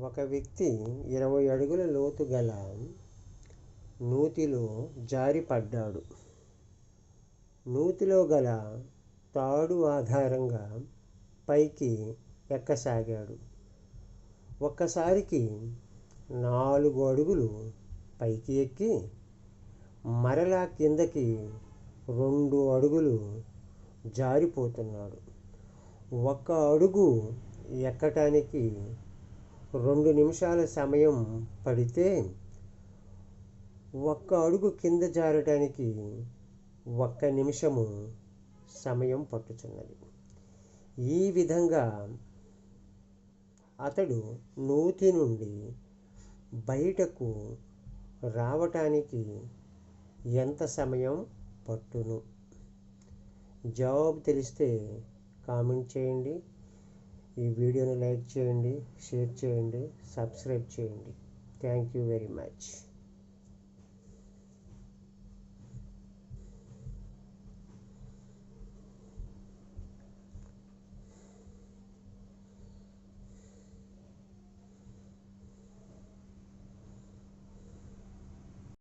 ఒక వ్యక్తి ఇరవై అడుగుల లోతు గల నూతిలో జారిపడ్డాడు. నూతిలో గల తాడు ఆధారంగా పైకి ఎక్కసాగాడు. ఒక్కసారికి నాలుగు అడుగులు పైకి ఎక్కి మరలా కిందకి రెండు అడుగులు జారిపోతున్నాడు. ఒక్క అడుగు ఎక్కటానికి రెండు నిమిషాల సమయం పడితే ఒక్క అడుగు కింద జారడానికి ఒక్క నిమిషము సమయం పట్టుచున్నది. ఈ విధంగా అతడు నూతి నుండి బయటకు రావటానికి ఎంత సమయం పట్టును? జవాబు తెలిస్తే కామెంట్ చేయండి. ఈ వీడియోని లైక్ చేయండి షేర్ చేయండి సబ్స్క్రైబ్ చేయండి. Thank you very much.